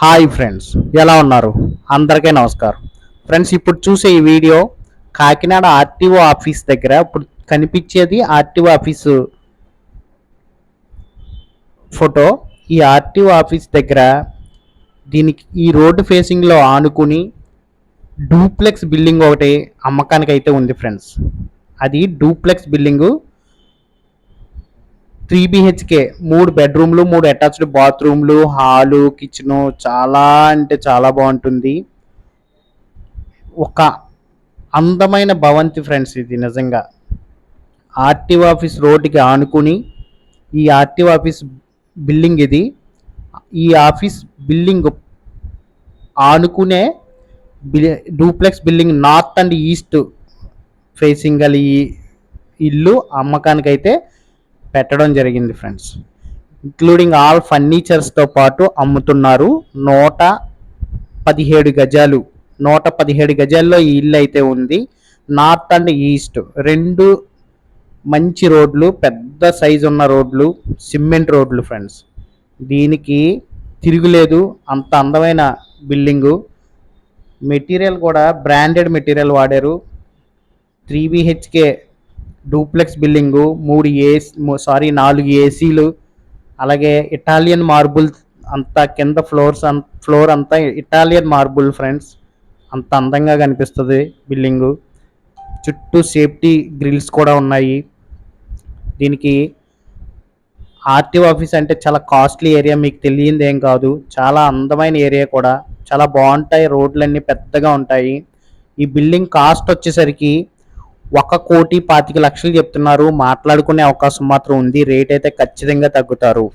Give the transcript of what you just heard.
Hi friends ఎలా ఉన్నారు? అందరికీ నమస్కారం. ఫ్రెండ్స్ ఇప్పుడు చూసే ఈ వీడియో కాకినాడ ఆర్టీఓ ఆఫీస్ దగ్గర ఇప్పుడు కనిపించేది ఆర్టీఓ ఆఫీసు ఫోటో. ఈ ఆర్టీఓ ఆఫీస్ దగ్గర దీనికి ఈ రోడ్డు ఫేసింగ్లో ఆనుకుని డూప్లెక్స్ బిల్డింగ్ ఒకటి అమ్మకానికి అయితే ఉంది ఫ్రెండ్స్. అది డూప్లెక్స్ బిల్డింగు త్రీ బిహెచ్కే మూడు బెడ్రూమ్లు మూడు అటాచ్డ్ బాత్రూమ్లు హాలు కిచెను చాలా అంటే చాలా బాగుంటుంది. ఒక అందమైన భవంతి ఫ్రెండ్స్ ఇది నిజంగా. ఆర్టీఓ ఆఫీస్ రోడ్డుకి ఆనుకుని ఈ ఆర్టీఓ ఆఫీస్ బిల్డింగ్ ఇది. ఈ office building ఆనుకునే duplex building north and east facing గల ఈ ఇల్లు అమ్మకానికైతే పెట్టడం జరిగింది ఫ్రెండ్స్ ఇంక్లూడింగ్ ఆల్ ఫర్నిచర్స్తో పాటు అమ్ముతున్నారు నూట పదిహేడు గజాలు. నూట పదిహేడు గజాల్లో ఈ ఇల్లు అయితే ఉంది. నార్త్ అండ్ ఈస్ట్ రెండు మంచి రోడ్లు పెద్ద సైజు ఉన్న రోడ్లు సిమెంట్ రోడ్లు ఫ్రెండ్స్ దీనికి తిరుగులేదు అంత అందమైన బిల్డింగు. మెటీరియల్ కూడా బ్రాండెడ్ మెటీరియల్ వాడారు. త్రీ బిహెచ్కే డూప్లెక్స్ బిల్డింగు మూడు ఏసీ సారీ నాలుగు ఏసీలు అలాగే ఇటాలియన్ మార్బుల్ అంతా కింద ఫ్లోర్స్ అన్ ఫ్లోర్ అంతా ఇటాలియన్ మార్బుల్ ఫ్రెండ్స్. అంత అందంగా కనిపిస్తుంది బిల్డింగు. చుట్టూ సేఫ్టీ గ్రిల్స్ కూడా ఉన్నాయి. దీనికి ఆర్టీఓ ఆఫీస్ అంటే చాలా కాస్ట్లీ ఏరియా మీకు తెలియంది ఏం కాదు. చాలా అందమైన ఏరియా కూడా. చాలా బాగుంటాయి రోడ్లన్నీ పెద్దగా ఉంటాయి. ఈ బిల్డింగ్ కాస్ట్ వచ్చేసరికి ఒక కోటి పాతిక లక్షలు చెప్తున్నారు. మాట్లాడుకునే అవకాశం మాత్రం ఉంది. రేట్ అయితే ఖచ్చితంగా తగ్గుతారు.